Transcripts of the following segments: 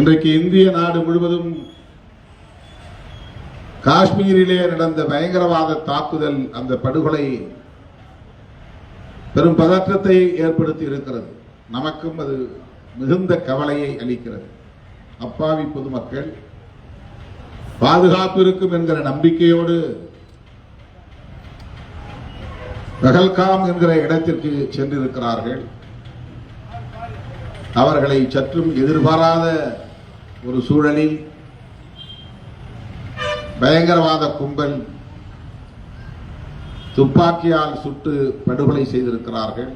இன்றைக்கு இந்திய நாடு முழுவதும் காஷ்மீரிலே நடந்த பயங்கரவாத தாக்குதல் அந்த படுகொலை பெரும் பதற்றத்தை ஏற்படுத்தி இருக்கிறது. நமக்கும் அது மிகுந்த கவலையை அளிக்கிறது. அப்பாவி பொதுமக்கள் பாதுகாப்பு இருக்கும் என்கிற நம்பிக்கையோடு பகல்காம் என்கிற இடத்திற்கு சென்றிருக்கிறார்கள். அவர்களை சற்றும் எதிர்பாராத ஒரு சூழலில் பயங்கரவாத கும்பல் துப்பாக்கியால் சுட்டு படுகொலை செய்திருக்கிறார்கள்.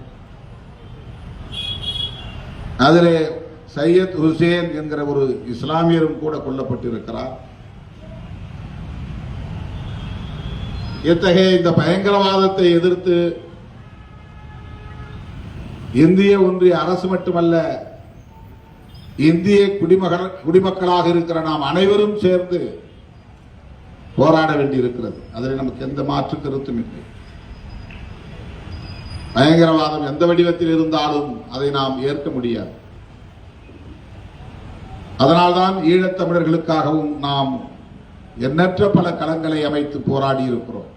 அதிலே சையத் ஹுசேன் என்கிற ஒரு இஸ்லாமியரும் கூட கொல்லப்பட்டிருக்கிறார். இத்தகைய இந்த பயங்கரவாதத்தை எதிர்த்து இந்திய ஒன்றிய அரசு மட்டுமல்ல இந்திய குடிமகள் குடிமக்களாக இருக்கிற நாம் அனைவரும் சேர்ந்து போராட வேண்டியிருக்கிறது. அதில் நமக்கு எந்த மாற்று கருத்தும் இல்லை. பயங்கரவாதம் எந்த வடிவத்தில் இருந்தாலும் அதை நாம் ஏற்க முடியாது. அதனால்தான் ஈழத் தமிழர்களுக்காகவும் நாம் எண்ணற்ற பல களங்களை அமைத்து போராடி இருக்கிறோம்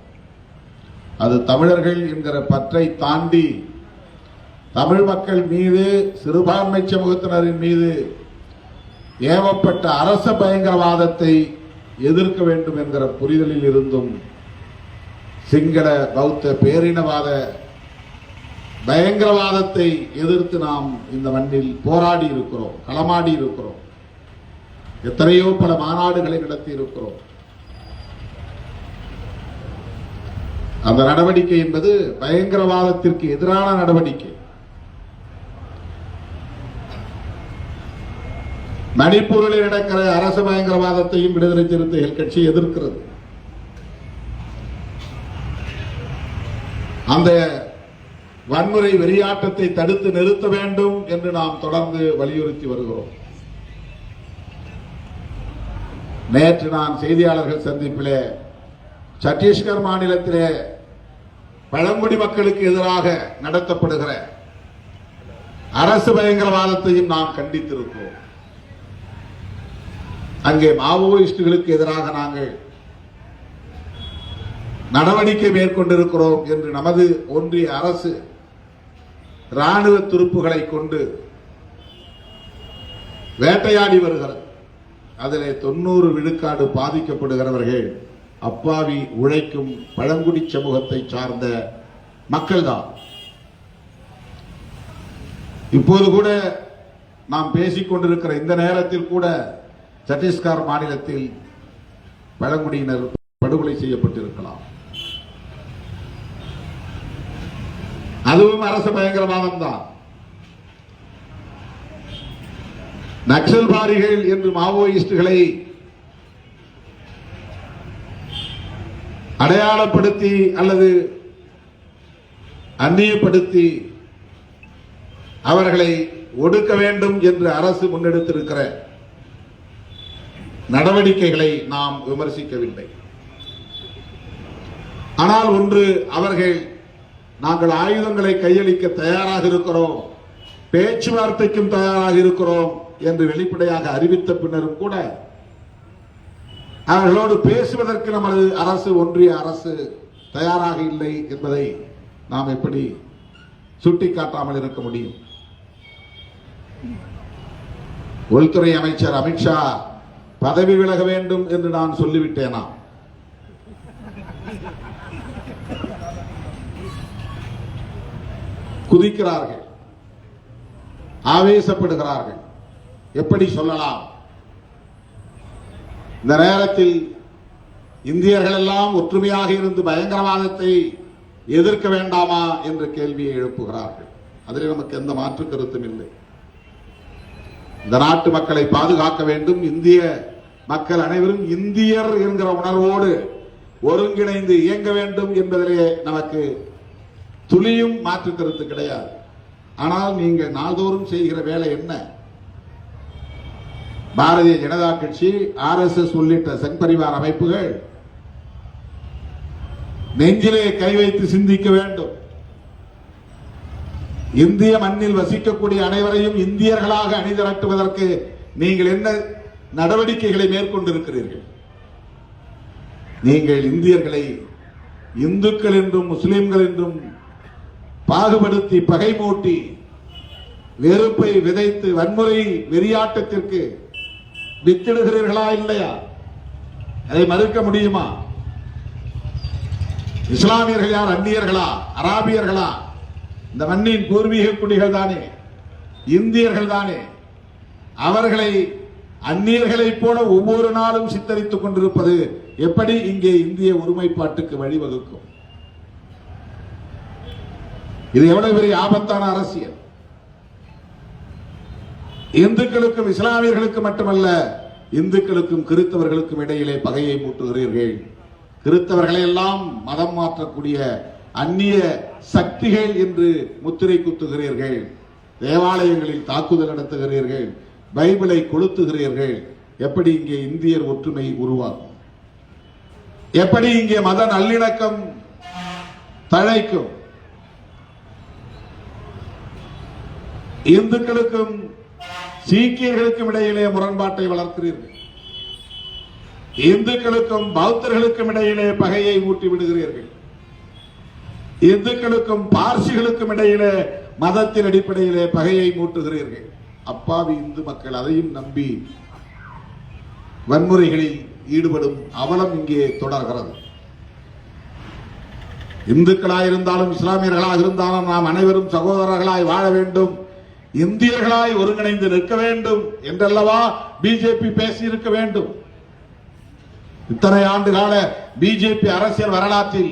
அது தமிழர்கள் என்கிற பற்றை தாண்டி தமிழ் மக்கள் மீது சிறுபான்மை சமூகத்தினரின் மீது ஏவப்பட்ட அரச பயங்கரவாதத்தை எதிர்க்க வேண்டும் என்கிற புரிதலில் இருந்தும் சிங்கள பௌத்த பேரினவாத பயங்கரவாதத்தை எதிர்த்து நாம் இந்த மண்ணில் போராடி இருக்கிறோம் களமாடி இருக்கிறோம். எத்தனையோ பல மாநாடுகளை நடத்தி இருக்கிறோம். அந்த நடவடிக்கை என்பது பயங்கரவாதத்திற்கு எதிரான நடவடிக்கை. மணிப்பூரில் நடக்கிற அரசு பயங்கரவாதத்தையும் விடுதலை சிறுத்தைகள் கட்சி எதிர்க்கிறது. அந்த வன்முறை வெறியாட்டத்தை தடுத்து நிறுத்த வேண்டும் என்று நாம் தொடர்ந்து வலியுறுத்தி வருகிறோம். நேற்று நான் செய்தியாளர்கள் சந்திப்பிலே சத்தீஸ்கர் மாநிலத்திலே பழங்குடி மக்களுக்கு எதிராக நடத்தப்படுகிற அரசு பயங்கரவாதத்தையும் நாம் கண்டித்திருக்கிறோம். அங்கே மாவோயிஸ்டுகளுக்கு எதிராக நாங்கள் நடவடிக்கை மேற்கொண்டிருக்கிறோம் என்று நமது ஒன்றிய அரசு ராணுவ துருப்புகளை கொண்டு வேட்டையாடி வருகிறது. அதிலே தொண்ணூறு விழுக்காடு பாதிக்கப்படுகிறவர்கள் அப்பாவி உழைக்கும் பழங்குடி சமூகத்தை சார்ந்த மக்கள்தான். இப்போது கூட நாம் பேசிக்கொண்டிருக்கிற இந்த நேரத்தில் கூட சத்தீஸ்கர் மாநிலத்தில் பழங்குடியினர் படுகொலை செய்யப்பட்டிருக்கலாம். அதுவும் அரசு பயங்கரவாதம் தான் நக்சல்பாரிகள் என்று மாவோயிஸ்டுகளை அடையாளப்படுத்தி அல்லது அந்நியப்படுத்தி அவர்களை ஒடுக்க வேண்டும் என்று அரசு முன்னெடுத்திருக்கிற நடவடிக்கைகளை நாம் விமர்சிக்கவில்லை. ஆனால் ஒன்று அவர்கள் நாங்கள் ஆயுதங்களை கையளிக்க தயாராக இருக்கிறோம் பேச்சுவார்த்தைக்கும் தயாராக இருக்கிறோம் என்று வெளிப்படையாக அறிவித்த பின்னரும் கூட அவர்களோடு பேசுவதற்கு நமது அரசு ஒன்றிய அரசு தயாராக இல்லை என்பதை நாம் எப்படி சுட்டிக்காட்டாமல் இருக்க முடியும்? உள்துறை அமைச்சர் அமித்ஷா பதவி விலக வேண்டும் என்று நான் சொல்லிவிட்டேனா? குதிக்கிறார்கள். ஆவேசப்படுகிறார்கள். எப்படி சொல்லலாம்? இந்த நேரத்தில் இந்தியர்கள் எல்லாம் ஒற்றுமையாக இருந்து பயங்கரவாதத்தை எதிர்க்க வேண்டாமா என்ற கேள்வியை எழுப்புகிறார்கள். அதில் நமக்கு எந்த மாற்று கருத்தும் இல்லை. இந்த நாட்டு மக்களை பாதுகாக்க வேண்டும். இந்திய மக்கள் அனைவரும் இந்தியர் என்கிற உணர்வோடு ஒருங்கிணைந்து இயங்க வேண்டும் என்பதிலே நமக்கு துளியும் மாற்று கருத்து கிடையாது. ஆனால் நீங்கள் நாள்தோறும் செய்கிற வேலை என்ன? பாரதிய ஜனதா கட்சி ஆர் எஸ் எஸ் உள்ளிட்ட சங்பரிவார் அமைப்புகள் நெஞ்சிலே கை வைத்து சிந்திக்க வேண்டும். இந்திய மண்ணில் வசிக்கக்கூடிய அனைவரையும் இந்தியர்களாக அணிதிரட்டுவதற்கு நீங்கள் என்ன நடவடிக்கைகளை மேற்கொண்டிருக்கிறீர்கள். நீங்கள் இந்தியர்களை இந்துக்கள் என்றும் முஸ்லிம்கள் என்றும் பாகுபடுத்தி பகை மூட்டி வெறுப்பை விதைத்து வன்முறை வெறியாட்டத்திற்கு வித்திடுகிறீர்களா இல்லையா? அதை மறுக்க முடியுமா? இஸ்லாமியர்கள் யார்? அந்நியர்களா? அராபியர்களா? இந்த மண்ணின் பூர்வீக குடிகள் தானே? இந்தியர்கள் தானே? அவர்களை அந்நியர்களைப் போல ஒவ்வொரு நாளும் சித்தரித்துக் கொண்டிருப்பது எப்படி இங்கே இந்திய ஒருமைப்பாட்டுக்கு வழிவகுக்கும்? இது எவ்வளவு பெரிய ஆபத்தான அரசியல். இந்துக்களுக்கும் இஸ்லாமியர்களுக்கு மட்டுமல்ல இந்துக்களுக்கும் கிறித்தவர்களுக்கும் இடையிலே பகையை மூட்டுகிறீர்கள். கிறித்தவர்களை எல்லாம் மதம் மாற்றக்கூடிய அந்நிய சக்திகள் என்று முத்திரை குத்துகிறீர்கள். தேவாலயங்களில் தாக்குதல் நடத்துகிறீர்கள். பைபிளை கொளுத்துகிறீர்கள். எப்படி இங்கே இந்தியர் ஒற்றுமை உருவாகும்? எப்படி இங்கே மத நல்லிணக்கம் தழைக்கும்? இந்துக்களுக்கும் சீக்கியர்களுக்கும் இடையிலே முரண்பாட்டை வளர்க்கிறீர்கள். இந்துக்களுக்கும் பௌத்தர்களுக்கும் இடையிலே பகையை ஊட்டி விடுகிறீர்கள். இந்துக்களுக்கும் பார்சிகளுக்கும் இடையிலே மதத்தின் அடிப்படையிலே பகையை மூட்டுகிறீர்கள். அப்பாவி இந்து மக்கள் அதையும் நம்பி வன்முறைகளில் ஈடுபடும் அவலம் இங்கே தொடர்கிறது இந்துக்களாக இருந்தாலும் இஸ்லாமியர்களாக இருந்தாலும் நாம் அனைவரும் சகோதரர்களாய் வாழ வேண்டும். இந்தியர்களாய் ஒருங்கிணைந்து நிற்க வேண்டும் என்றல்லவா பிஜேபி பேசி இருக்க வேண்டும். இத்தனை ஆண்டு கால பிஜேபி அரசியல் வரலாற்றில்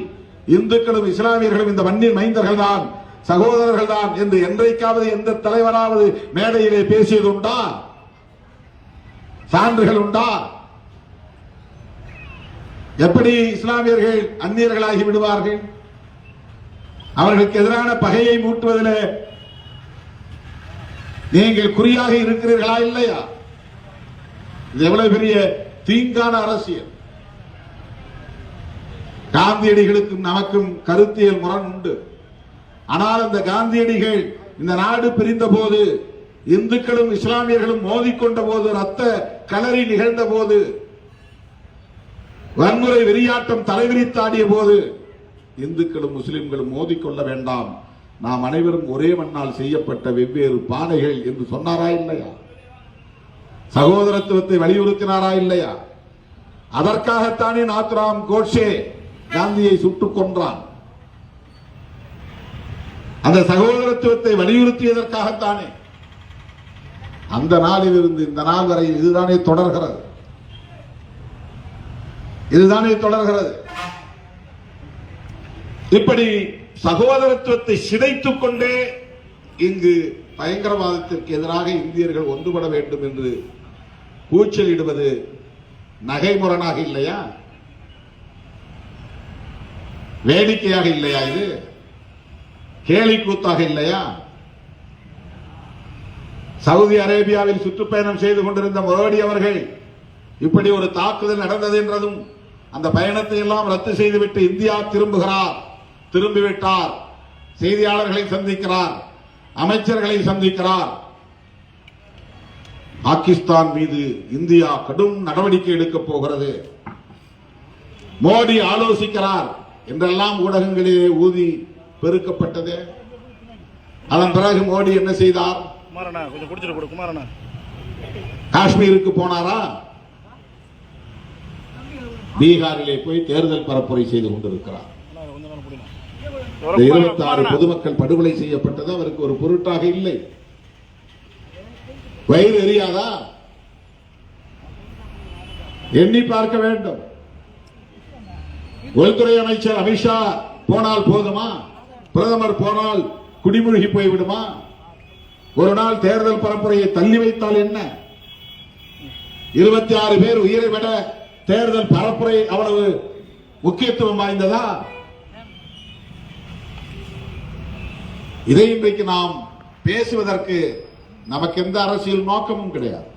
இந்துக்களும் இஸ்லாமியர்களும் இந்த மண்ணின் மைந்தர்கள் தான் சகோதரர்கள் தான் என்று என்றைக்காவது எந்த தலைவராவது மேடையிலே பேசியது உண்டா சான்றுகள் உண்டா எப்படி இஸ்லாமியர்கள் அந்நியர்களாகி விடுவார்கள்? அவர்களுக்கு எதிரான பகையை மூட்டுவதில் நீங்கள் குறியாக இருக்கிறீர்களா இல்லையா? இது எவ்வளவு பெரிய தீங்கான அரசியல். காந்தியடிகளுக்கும் நமக்கும் கருத்தியல் முரண் உண்டு. ஆனால் அந்த காந்தியடிகள் இந்த நாடு பிரிந்த போது இந்துக்களும் இஸ்லாமியர்களும் மோதிக்கொண்ட போது ரத்த கலரி நிகழ்ந்த போது வன்முறை வெறியாட்டம் தலைவிரித்தாடிய போது இந்துக்களும் முஸ்லிம்களும் மோதிக்கொள்ள வேண்டாம். நாம் அனைவரும் ஒரே மண்ணால் செய்யப்பட்ட வெவ்வேறு பானைகள் என்று சொன்னாரா இல்லையா? சகோதரத்துவத்தை வலியுறுத்தினாரா இல்லையா? அதற்காகத்தானே நாத்துராம் கோட்சே காந்தியை சுட்டுக் கொன்றான். அந்த சகோதரத்துவத்தை வலியுறுத்தியதற்காகத்தானே. அந்த நாளில் இருந்து இந்த நாள் வரை இதுதானே தொடர்கிறது. இதுதானே தொடர்கிறது. இப்படி சகோதரத்துவத்தை சிதைத்துக் கொண்டே இங்கு பயங்கரவாதத்திற்கு எதிராக இந்தியர்கள் ஒன்றுபட வேண்டும் என்று கூச்சலிடுவது நகைமுரணாக இல்லையா? வேடிக்கையாக இல்லையா இது? கேலி கூத்தாக இல்லையா? சவுதி அரேபியாவில் சுற்றுப்பயணம் செய்து கொண்டிருந்த மோடி அவர்கள் இப்படி ஒரு தாக்குதல் நடந்தது என்றதும் அந்த பயணத்தை எல்லாம் ரத்து செய்துவிட்டு இந்தியா திரும்புகிறார் திரும்பிவிட்டார் செய்தியாளர்களை சந்திக்கிறார் அமைச்சர்களை சந்திக்கிறார். பாகிஸ்தான் மீது இந்தியா கடும் நடவடிக்கை எடுக்கப் போகிறது. மோடி ஆலோசிக்கிறார் என்றெல்லாம் ஊடகங்களிலே ஊதி பெருக்கப்பட்டது. அதன் பிறகு மோடி என்ன செய்தார்? காஷ்மீருக்கு போனாரா? பீகாரிலே போய் தேர்தல் பரப்புரை செய்து கொண்டிருக்கிறார். இருபத்தி ஆறு. பொதுமக்கள் படுகொலை செய்யப்பட்டது அவருக்கு ஒரு பொருட்டாக இல்லை. வயிறு எரியாதா? எண்ணி பார்க்க வேண்டும். உள்துறை அமைச்சர் அமித்ஷா போனால் போதுமா? பிரதமர் போனால் குடிமூழ்கி போய்விடுமா? ஒரு நாள் தேர்தல் பரப்புரையை தள்ளி வைத்தால் என்ன? இருபத்தி ஆறு பேர் உயிரை விட தேர்தல் பரப்புரை அவ்வளவு முக்கியத்துவம் வாய்ந்ததா? இதை இன்றைக்கு நாம் பேசுவதற்கு நமக்கு எந்த அரசியல் நோக்கமும் கிடையாது.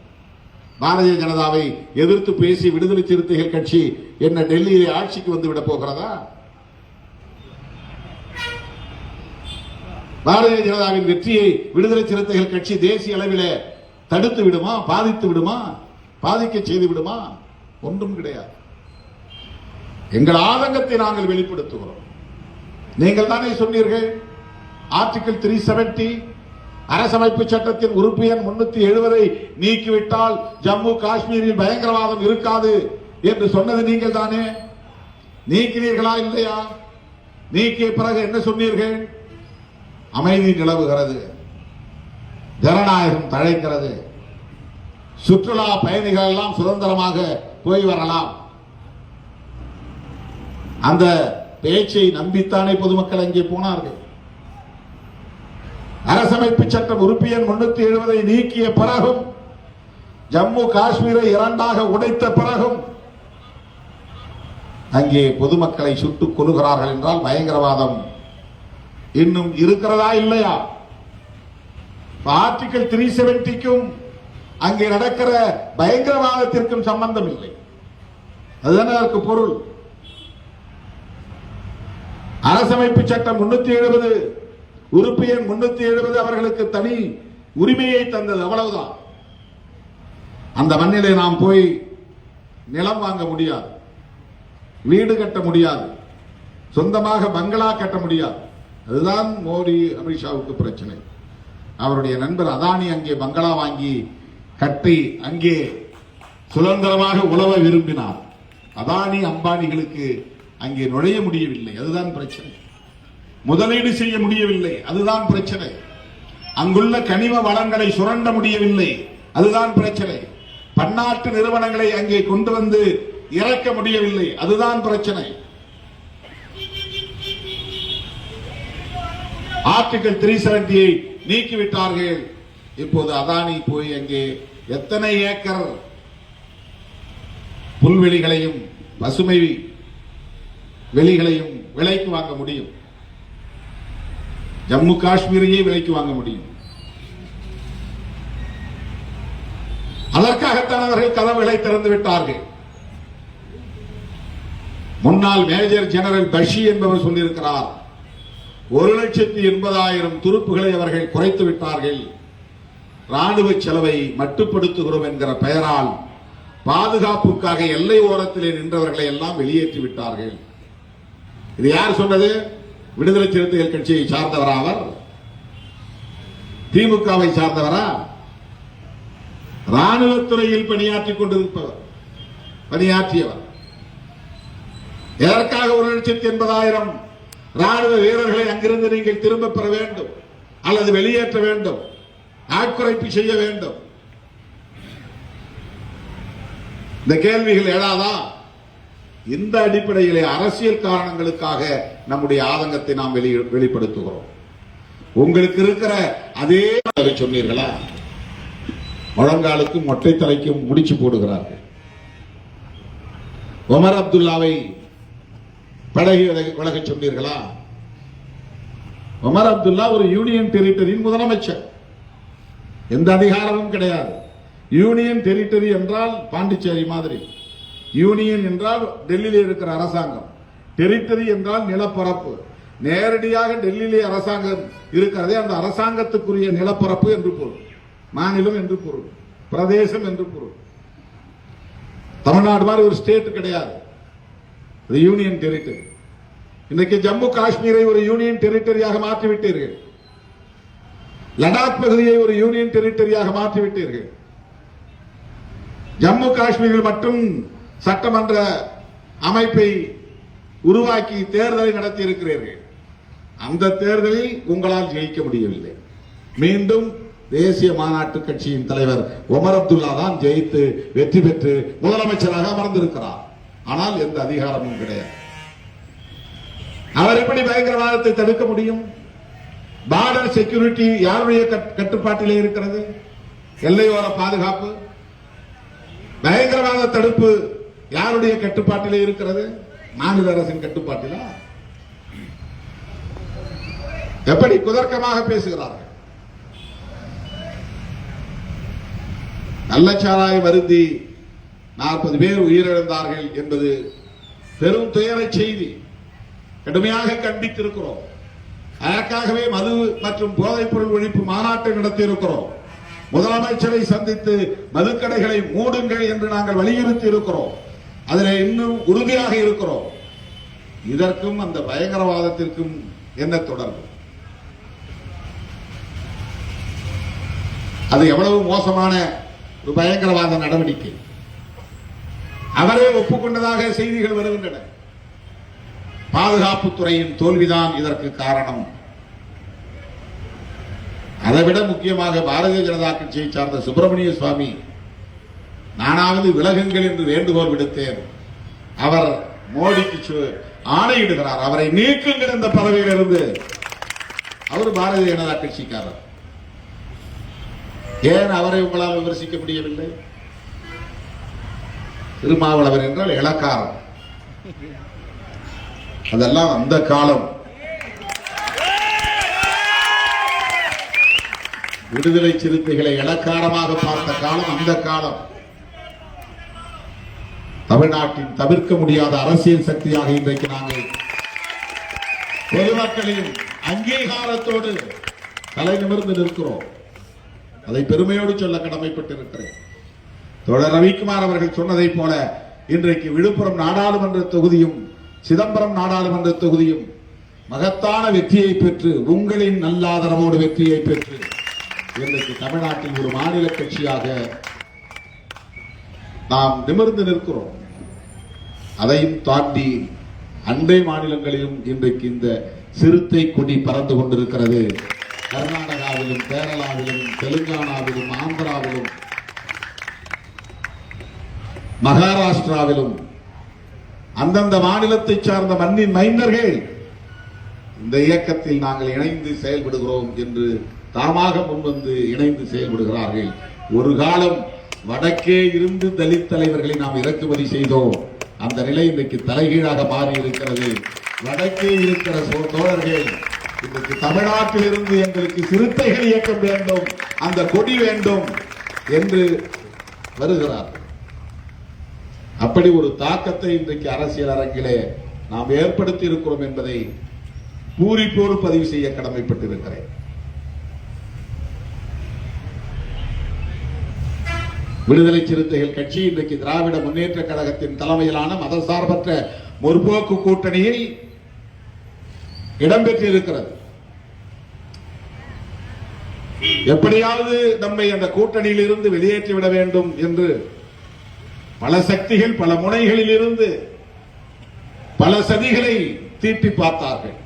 பாரதிய ஜனதாவை எதிர்த்து பேசி விடுதலை சிறுத்தைகள் கட்சி என்ன டெல்லியிலே ஆட்சிக்கு வந்து விட போகிறதா? பாரதிய ஜனதாவின் வெற்றியை விடுதலை சிறுத்தைகள் கட்சி தேசிய அளவிலே தடுத்து விடுமா? பாதித்து விடுமா? பாதிக்க செய்து விடுமா? ஒன்றும் கிடையாது. எங்கள் ஆதங்கத்தை நாங்கள் வெளிப்படுத்துகிறோம். நீங்கள் தானே சொன்னீர்கள் ஆர்டிகிள் த்ரீ செவன்டி அரசமைப்பு சட்டத்தின் உறுப்பு எண் முன்னூத்தி எழுபதை நீக்கிவிட்டால் ஜம்மு காஷ்மீரில் பயங்கரவாதம் இருக்காது என்று சொன்னது நீங்கள் தானே? நீக்கினீர்களா இல்லையா? நீக்கிய பிறகு என்ன சொன்னீர்கள்? அமைதி நிலவுகிறது. ஜனநாயகம் தழைக்கிறது. சுற்றுலா பயணிகள் எல்லாம் சுதந்திரமாக போய் வரலாம். அந்த பேச்சை நம்பித்தானே பொதுமக்கள் அங்கே போனார்கள். அரசமைப்பு சட்டம் உறுப்பியன் எண் முன்னூத்தி எழுபதை நீக்கிய பிறகும் ஜம்மு காஷ்மீரை இரண்டாக உடைத்த பிறகும் அங்கே பொதுமக்களை சுட்டுக் கொள்கிறார்கள் என்றால் பயங்கரவாதம். இன்னும் இருக்கிறதா இல்லையா? ஆர்டிகல் த்ரீ செவன்டிக்கும் அங்கே நடக்கிற பயங்கரவாதத்திற்கும் சம்பந்தம் இல்லை. அதுதானே அதற்கு பொருள். அரசமைப்பு சட்டம் முன்னூத்தி எழுபது உறுப்பு எண் முன்னூத்தி எழுபது அவர்களுக்கு தனி உரிமையை தந்தது அவ்வளவுதான். அந்த மண்ணிலே நாம் போய் நிலம் வாங்க முடியாது. வீடு கட்ட முடியாது. சொந்தமாக பங்களா கட்ட முடியாது. அதுதான் மோடி அமித்ஷாவுக்கு பிரச்சனை. அவருடைய நண்பர் அதானி அங்கே பங்களா வாங்கி கட்டி அங்கே சுதந்திரமாக உழவ விரும்பினார். அதானி அம்பானிகளுக்கு அங்கே நுழைய முடியவில்லை. அதுதான் பிரச்சனை. முதலீடு செய்ய முடியவில்லை. அதுதான் பிரச்சனை. அங்குள்ள கனிம வளங்களை சுரண்ட முடியவில்லை. அதுதான் பிரச்சனை. பன்னாட்டு நிறுவனங்களை அங்கே கொண்டு வந்து இறக்க முடியவில்லை. அதுதான் பிரச்சனை. ஆர்டிகல் த்ரீ செவன்டியை நீக்கிவிட்டார்கள். இப்போது அதானி போய் அங்கே எத்தனை ஏக்கர் புல்வெளிகளையும் பசுமை வெளிகளையும் விலைக்கு வாங்க முடியும்? ஜம்மு காஷ்மீரையே விலைக்கு வாங்க முடியும். அதற்காகத்தான் அவர்கள் கதவுகளை திறந்து விட்டார்கள். முன்னாள் மேஜர் ஜெனரல் பஷி என்பவர் சொல்லியிருக்கிறார் ஒரு லட்சத்தி எண்பதாயிரம் துருப்புகளை அவர்கள் குறைத்து விட்டார்கள். ராணுவ செலவை மட்டுப்படுத்துகிறோம் என்கிற பெயரால் பாதுகாப்புக்காக எல்லை ஓரத்திலே நின்றவர்களை எல்லாம் வெளியேற்றி விட்டார்கள். இது யார் சொன்னது? விடுதலை சிறுத்தைகள் கட்சியை சார்ந்தவரா அவர்? திமுகவை சார்ந்தவரா? ராணுவத்துறையில் பணியாற்றிக் கொண்டிருப்பவர் பணியாற்றியவர். எதற்காக ஒரு லட்சத்தி எண்பதாயிரம் ராணுவ வீரர்களை அங்கிருந்து நீங்கள் திரும்ப பெற வேண்டும். அல்லது வெளியேற்ற வேண்டும். ஆட்குறைப்பு செய்ய வேண்டும். இந்த கேள்விகள் எழாதா? இந்த அடிப்படையிலே அரசியல் காரணங்களுக்காக நம்முடைய ஆதங்கத்தை நாம் வெளி வெளிப்படுத்துகிறோம். உங்களுக்கு இருக்கிற அதே சொன்னீர்களா? முழங்காலுக்கும் மொட்டை தலைக்கும் முடிச்சு போடுகிறார்கள். உமர் அப்துல்லாவை படகி விலக- சொன்னீர்களா? உமர் அப்துல்லா ஒரு யூனியன் டெரிட்டரியின் முதலமைச்சர். எந்த அதிகாரமும் கிடையாது. யூனியன் டெரிட்டரி என்றால் பாண்டிச்சேரி மாதிரி. யூனியன் என்றால் டெல்லியிலே இருக்கிற அரசாங்கம். டெரிட்டரி என்றால் நிலப்பரப்பு. நேரடியாக டெல்லியிலே அரசாங்கம் இருக்கிறதே அந்த அரசாங்கத்துக்குரிய நிலப்பரப்பு என்று பொருள். மாநிலம் என்று பொருள். பிரதேசம் என்று பொருள். தமிழ்நாடு மாதிரி ஒரு ஸ்டேட் கிடையாது. அது யூனியன் டெரிட்டரி இன்னைக்கு ஜம்மு காஷ்மீரை ஒரு யூனியன் டெரிட்டரியாக மாற்றிவிட்டீர்கள். லடாக் பகுதியை ஒரு யூனியன் டெரிட்டரியாக மாற்றிவிட்டீர்கள். ஜம்மு காஷ்மீரில் மட்டும் சட்டமன்ற அமைப்பை உருவாக்கி தேர்தலை நடத்தி இருக்கிறீர்கள் அந்த தேர்தலில் உங்களால் ஜெயிக்க முடியவில்லை. மீண்டும் தேசிய மாநாட்டு கட்சியின் தலைவர் ஒமர் அப்துல்லா தான் ஜெயித்து வெற்றி பெற்று முதலமைச்சராக அமர்ந்திருக்கிறார். ஆனால் எந்த அதிகாரமும் கிடையாது. அவர் எப்படி பயங்கரவாதத்தை தடுக்க முடியும்? பார்டர் செக்யூரிட்டி யாருடைய கட்- கட்டுப்பாட்டிலே இருக்கிறது? எல்லையோர பாதுகாப்பு? பயங்கரவாத தடுப்பு யாருடைய கட்டுப்பாட்டிலே இருக்கிறது? மாநில அரசின் கட்டுப்பாட்டிலா? எப்படி குதர்க்கமாக பேசுகிறார்கள்? நல்லச்சாராய் வருந்தி நாற்பது பேர் உயிரிழந்தார்கள் என்பது பெரும் துயர செய்தி. கடுமையாக கண்டித்திருக்கிறோம். அதற்காகவே மது மற்றும் போதைப் பொருள் ஒழிப்பு மாநாட்டை நடத்தியிருக்கிறோம். முதலமைச்சரை சந்தித்து மதுக்கடைகளை மூடுங்கள் என்று நாங்கள் வலியுறுத்தி இருக்கிறோம். அதில் இன்னும் உறுதியாக இருக்கிறோம். இதற்கும் அந்த பயங்கரவாதத்திற்கும் என்ன தொடர்பு? அது எவ்வளவு மோசமான ஒரு பயங்கரவாத நடவடிக்கை? அவரே ஒப்புக்கொண்டதாக செய்திகள் வருகின்றன. பாதுகாப்புத்துறையின் தோல்விதான் இதற்கு காரணம். அதைவிட முக்கியமாக பாரதிய ஜனதா கட்சியை சார்ந்த சுப்பிரமணிய சுவாமி நானாவது விலகுங்கள் என்று வேண்டுகோள் விடுத்தேன். அவர் மோடிக்கு சு- ஆணையிடுகிறார். அவரை நீக்குங்கள் இந்த பதவியிலிருந்து அவர் பாரதிய ஜனதா கட்சிக்காரர். ஏன் அவரை உங்களால் விமர்சிக்க முடியவில்லை? திருமாவளவன் என்றால் இளக்காரன். அதெல்லாம் அந்த காலம். விடுதலை சிறுத்தைகளை இலக்காரமாக பார்த்த காலம் அந்த காலம். தமிழ்நாட்டின் தவிர்க்க முடியாத அரசியல் சக்தியாக இன்றைக்கு நாங்கள் பொதுமக்களின் அங்கீகாரத்தோடு தலை நிமிர்ந்து நிற்கிறோம். அதை பெருமையோடு சொல்ல கடமைப்பட்டிருக்கிறேன். தோழர் ரவிக்குமார் அவர்கள் சொன்னதைப் போல இன்றைக்கு விழுப்புரம் நாடாளுமன்ற தொகுதியும் சிதம்பரம் நாடாளுமன்ற தொகுதியும் மகத்தான வெற்றியை பெற்று உங்களின் நல்லாதரவோடு வெற்றியை பெற்று இன்றைக்கு தமிழ்நாட்டில் ஒரு மாநில கட்சியாக நாம் நிமிர்ந்து நிற்கிறோம். அதையும் தாண்டி அண்டை மாநிலங்களிலும் இன்றைக்கு இந்த சிறுத்தை கொடி பறந்து கொண்டிருக்கிறது. கர்நாடகாவிலும் கேரளாவிலும் தெலுங்கானாவிலும் ஆந்திராவிலும் மகாராஷ்டிராவிலும் அந்தந்த மாநிலத்தை சார்ந்த மண்ணின் மைந்தர்கள் இந்த இயக்கத்தில் நாங்கள் இணைந்து செயல்படுகிறோம் என்று தாமாக முன்வந்து இணைந்து செயல்படுகிறார்கள். ஒரு காலம் வடக்கே இருந்து தலித் தலைவர்களை நாம் இறக்குமதி செய்தோம். அந்த நிலை இன்றைக்கு தலைகீழாக மாறி இருக்கிறது வடக்கே இருக்கிற சோ- தோழர்கள் இன்றைக்கு தமிழ்நாட்டில் இருந்து எங்களுக்கு சிறுத்தைகள் இயக்கம் வேண்டும் அந்த கொடி வேண்டும் என்று வருகிறார்கள். அப்படி ஒரு தாக்கத்தை இன்றைக்கு அரசியல் அரங்கிலே நாம் ஏற்படுத்தி இருக்கிறோம் என்பதை பூரிப்போடு பதிவு செய்ய கடமைப்பட்டிருக்கிறேன். விடுதலை சிறுத்தைகள் கட்சி இன்றைக்கு திராவிட முன்னேற்ற கழகத்தின் தலைமையிலான மதசார்பற்ற முற்போக்கு கூட்டணியில் இடம்பெற்றிருக்கிறது. எப்படியாவது நம்மை அந்த கூட்டணியில் இருந்து வெளியேற்றிவிட வேண்டும் என்று பல சக்திகள் பல முனைகளில் இருந்து பல சதிகளை தீட்டி பார்த்தார்கள்.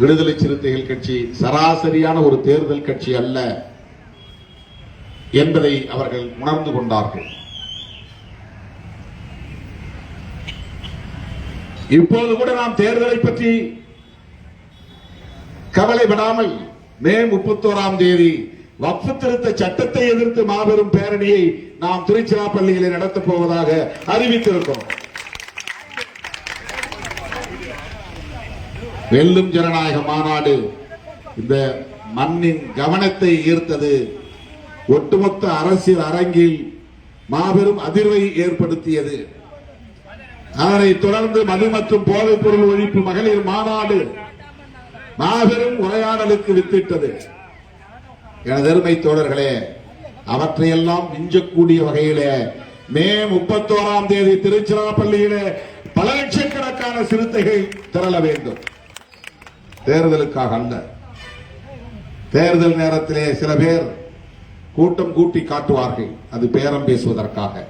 விடுதலை சிறுத்தைகள் கட்சி சராசரியான ஒரு தேர்தல் கட்சி அல்ல என்பதை அவர்கள் உணர்ந்து கொண்டார்கள். இப்போது கூட நாம் தேர்தலை பற்றி கவலைப்படாமல் மே முப்பத்தோராம் தேதி வக்ஃபு திருத்த சட்டத்தை எதிர்த்து மாபெரும் பேரணியை நாம் திருச்சிராப்பள்ளியிலே நடத்தப் போவதாக அறிவித்திருக்கிறோம். வெல்லும் ஜனநாயக மாநாடு இந்த மண்ணின் கவனத்தை ஈர்த்தது. ஒட்டுமொத்த அரசியல் அரங்கில் மாபெரும் அதிர்வை ஏற்படுத்தியது. அதனைத் தொடர்ந்து மது மற்றும் போதைப் பொருள் ஒழிப்பு மகளிர் மாநாடு மாபெரும் உரையாடலுக்கு வித்திட்டது. எனது தோழர்களே அவற்றையெல்லாம் மிஞ்சக்கூடிய வகையிலே மே முப்பத்தோராம் தேதி திருச்சிராப்பள்ளியிலே பல லட்சக்கணக்கான சிறுத்தைகள் திரள வேண்டும். தேர்தலுக்காக அல்ல. தேர்தல் நேரத்திலே சில பேர் கூட்டம் கூட்டி காட்டுவார்கள். அது பேரம் பேசுவதற்காக.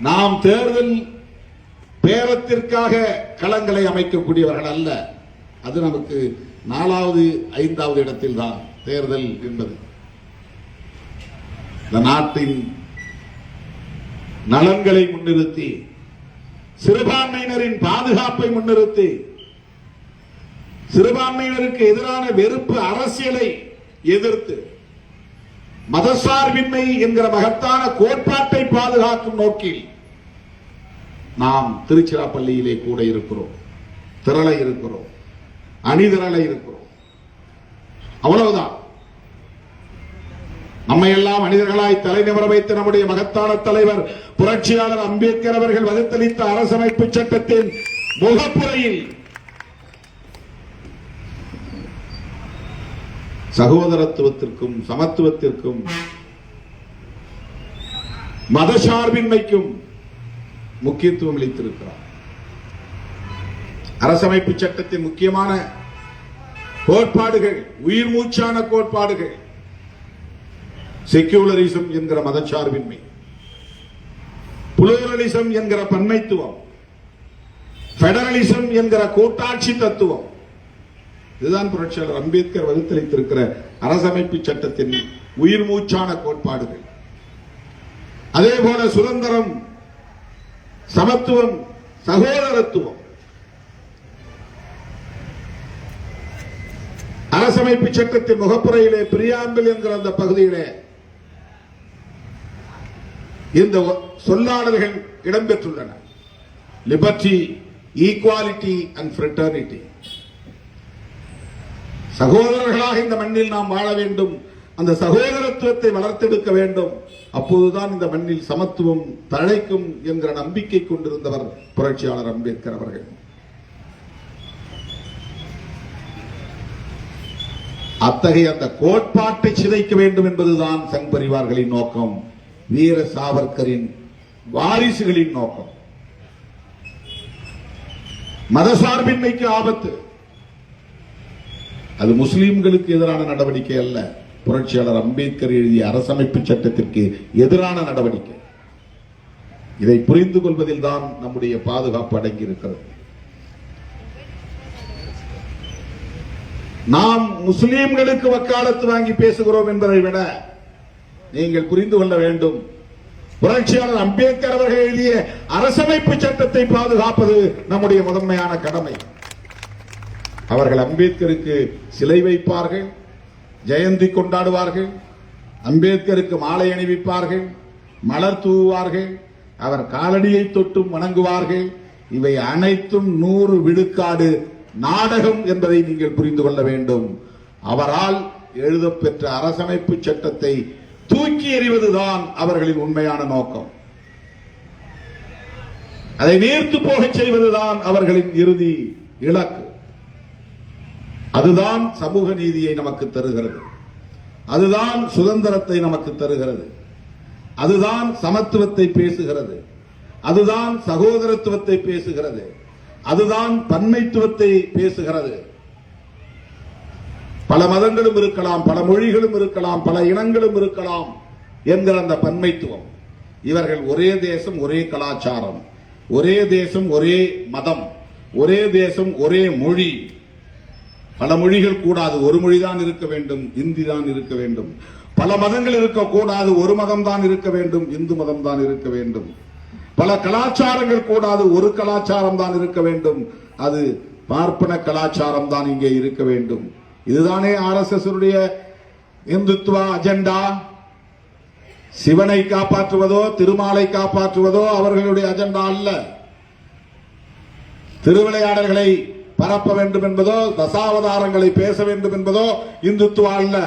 நாம் தேர்தல் பேரத்திற்காக களங்களை அமைக்கக்கூடியவர்கள் அல்ல. அது நமக்கு நாலாவது ஐந்தாவது இடத்தில் தான் தேர்தல் என்பது. இந்த நாட்டின் நலன்களை முன்னிறுத்தி சிறுபான்மையினரின் பாதுகாப்பை முன்னிறுத்தி சிறுபான்மையினருக்கு எதிரான வெறுப்பு அரசியலை எதிர்த்து மதசார்பின்மை என்கிற மகத்தான கோட்பாட்டை பாதுகாக்கும் நோக்கில் நாம் திருச்சிராப்பள்ளியிலே கூட இருக்கிறோம் திரள இருக்கிறோம். அணிதிரள இருக்கிறோம். அவ்வளவுதான். நம்மை எல்லாம் மனிதர்களாய் தலைநிமிர வைத்த நம்முடைய மகத்தான தலைவர் புரட்சியாளர் அம்பேத்கர் அவர்கள் வகுத்தளித்த அரசமைப்பு சட்டத்தின் முகப்புறையில் சகோதரத்துவத்திற்கும் சமத்துவத்திற்கும் மதசார்பின்மைக்கும் முக்கியத்துவம் அளித்திருக்கிறார். அரசமைப்பு சட்டத்தின் முக்கியமான கோட்பாடுகள் உயிர் மூச்சான கோட்பாடுகள். செக்யூலரிசம் என்கிற மதச்சார்பின்மை. புளூரலிசம் என்கிற பன்மைத்துவம். பெடரலிசம் என்கிற கூட்டாட்சி தத்துவம். இதுதான் புரட்சியாளர் அம்பேத்கர் வகுத்தளித்திருக்கிற அரசமைப்பு சட்டத்தின் உயிர் மூச்சான கோட்பாடுகள். அதே போல சுதந்திரம் சமத்துவம் சகோதரத்துவம். அரசமைப்பு சட்டத்தின் முகப்புறையிலே பிரியாம்பில் என்கிற அந்த பகுதியிலே இந்த சொல்லாடல்கள் இடம்பெற்றுள்ளன. லிபர்டி ஈக்குவாலிட்டி அண்ட் ஃப்ரெட்டர்னிட்டி சகோதரர்களாக இந்த மண்ணில் நாம் வாழ வேண்டும். அந்த சகோதரத்துவத்தை வளர்த்தெடுக்க வேண்டும். அப்போதுதான் இந்த மண்ணில் சமத்துவம் தழைக்கும் என்கிற நம்பிக்கை கொண்டிருந்தவர் புரட்சியாளர் அம்பேத்கர் அவர்கள். அத்தகைய அந்த கோட்பாட்டை சிதைக்க வேண்டும் என்பதுதான் சங் பரிவார்களின் நோக்கம் வீர சாவர்கரின் வாரிசுகளின் நோக்கம். மதசார்பின்மைக்கு ஆபத்து. அது முஸ்லிம்களுக்கு எதிரான நடவடிக்கை அல்ல. புரட்சியாளர் அம்பேத்கர் எழுதிய அரசமைப்பு சட்டத்திற்கு எதிரான நடவடிக்கை. இதை புரிந்து கொள்வதில் தான் நம்முடைய பாதுகாப்பு அடங்கியிருக்கிறது. நாம் முஸ்லீம்களுக்கு வக்காலத்து வாங்கி பேசுகிறோம் என்பதை விட நீங்கள் புரிந்து கொள்ள வேண்டும். புரட்சியாளர் அம்பேத்கர் அவர்கள் எழுதிய அரசமைப்பு சட்டத்தை பாதுகாப்பது நம்முடைய முதன்மையான கடமை. அவர்கள் அம்பேத்கருக்கு சிலை வைப்பார்கள் ஜெயந்தி கொண்டாடுவார்கள் அம்பேத்கருக்கு மாலை அணிவிப்பார்கள் மலர் தூவுவார்கள் அவர் காலடியை தொட்டும் வணங்குவார்கள். இவை அனைத்தும் நூறு விழுக்காடு நாடகம் என்பதை நீங்கள் புரிந்து கொள்ள வேண்டும். அவரால் எழுதப்பெற்ற அரசமைப்பு சட்டத்தை தூக்கி எறிவதுதான் அவர்களின் உண்மையான நோக்கம். அதை நேர்த்து போகச் செய்வதுதான் அவர்களின் இறுதி இலக்கு. அதுதான் சமூக நீதியை நமக்கு தருகிறது. அதுதான் சுதந்திரத்தை நமக்கு தருகிறது. அதுதான் சமத்துவத்தை பேசுகிறது. அதுதான் சகோதரத்துவத்தை பேசுகிறது. அதுதான் பன்மைத்துவத்தை பேசுகிறது. பல மதங்களும் இருக்கலாம் பல மொழிகளும் இருக்கலாம் பல இனங்களும் இருக்கலாம் என்கிற அந்த பன்மைத்துவம். இவர்கள் ஒரே தேசம் ஒரே கலாச்சாரம். ஒரே தேசம் ஒரே மதம். ஒரே தேசம் ஒரே மொழி. பல மொழிகள் கூடாது. ஒரு மொழிதான் இருக்க வேண்டும். இந்தி தான் இருக்க வேண்டும். பல மதங்கள் இருக்கக்கூடாது. ஒரு மதம் தான் இருக்க வேண்டும். இந்து மதம் தான் இருக்க வேண்டும். பல கலாச்சாரங்கள் கூடாது ஒரு கலாச்சாரம் தான் இருக்க வேண்டும். அது பார்ப்பன கலாச்சாரம் தான் இங்கே இருக்க வேண்டும். இதுதானே R S S Hindutva agenda? சிவனை காப்பாற்றுவதோ திருமாலை காப்பாற்றுவதோ அவர்களுடைய அஜெண்டா அல்ல. திருவிளையாடல்களை பரப்ப வேண்டும் என்பதோ தசாவதாரங்களை பேச வேண்டும் என்பதோ இந்துத்துவா அல்ல.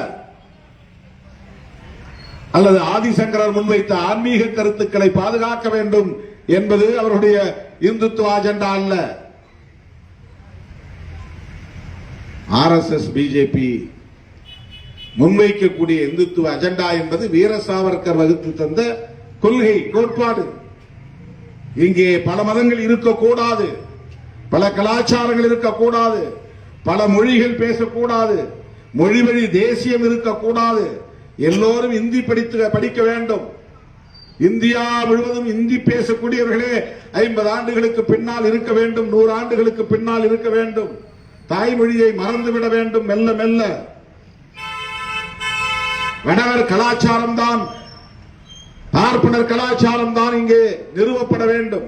அல்லது ஆதிசங்கரர் முன்வைத்த ஆன்மீக கருத்துக்களை பாதுகாக்க வேண்டும் என்பது அவருடைய இந்துத்துவ அஜெண்டா அல்ல. ஆர் எஸ் எஸ் பிஜேபி முன்வைக்கக்கூடிய இந்துத்துவ அஜெண்டா என்பது வீர சாவர்கர் வகுத்து தந்த கொள்கை கோட்பாடு. இங்கே பல மதங்கள் இருக்கக்கூடாது. பல கலாச்சாரங்கள் இருக்கக்கூடாது. பல மொழிகள் பேசக்கூடாது. மொழி வழி தேசியம் இருக்கக்கூடாது. எல்லோரும் இந்தி படித்து படிக்க வேண்டும். இந்தியா முழுவதும் இந்தி பேசக்கூடியவர்களே ஐம்பது ஆண்டுகளுக்கு பின்னால் இருக்க வேண்டும் நூறு ஆண்டுகளுக்கு பின்னால் இருக்க வேண்டும். தாய்மொழியை மறந்துவிட வேண்டும் மெல்ல மெல்ல. வடவர் கலாச்சாரம் தான் பார்ப்பனர் கலாச்சாரம் தான் இங்கே நிறுவப்பட வேண்டும்.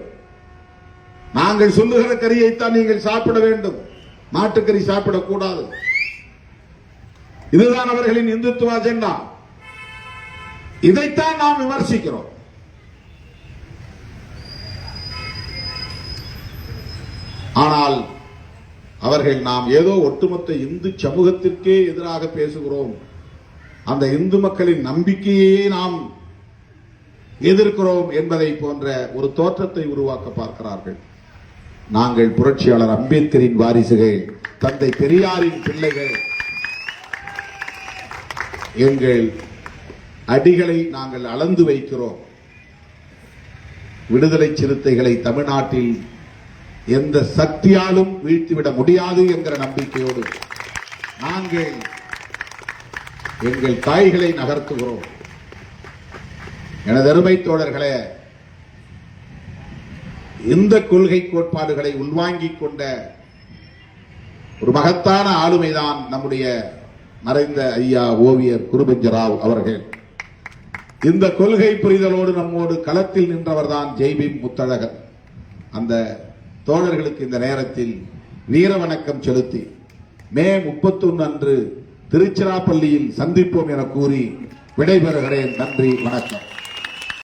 நாங்கள் சொல்லுகிற கறியைத்தான் நீங்கள் சாப்பிட வேண்டும். மாட்டுக்கறி சாப்பிடக்கூடாது. இதுதான் அவர்களின் இந்துத்துவ அஜெண்டா. இதைத்தான் நாம் விமர்சிக்கிறோம். ஆனால் அவர்கள் நாம் ஏதோ ஒட்டுமொத்த இந்து சமூகத்திற்கே எதிராக பேசுகிறோம். அந்த இந்து மக்களின் நம்பிக்கையே நாம் எதிர்க்கிறோம் என்பதை போன்ற ஒரு தோற்றத்தை உருவாக்க பார்க்கிறார்கள். நாங்கள் புரட்சியாளர் அம்பேத்கரின் வாரிசுகள் தந்தை பெரியாரின் பிள்ளைகள். எங்கள் அடிகளை நாங்கள் அளந்து வைக்கிறோம். விடுதலை சிறுத்தைகளை தமிழ்நாட்டில் எந்த சக்தியாலும் வீழ்த்திவிட முடியாது என்கிற நம்பிக்கையோடு நாங்கள் எங்கள் தாய்களை நகர்த்துகிறோம். எனது அருமை தோழர்களே இந்த கொள்கை கோட்பாடுகளை உள்வாங்கிக் கொண்ட ஒரு மகத்தான ஆளுமைதான் நம்முடைய மறைந்த ஐயா ஓவியர் குருபஞ்சராவ் அவர்கள். இந்த கொள்கை புரிதலோடு நம்மோடு களத்தில் நின்றவர்தான் ஜெய்பீம் முத்தழகன். அந்த தோழர்களுக்கு இந்த நேரத்தில் வீர வணக்கம் செலுத்தி மே முப்பத்தொன்னு அன்று திருச்சிராப்பள்ளியில் சந்திப்போம் என கூறி விடைபெறுகிறேன். நன்றி வணக்கம்.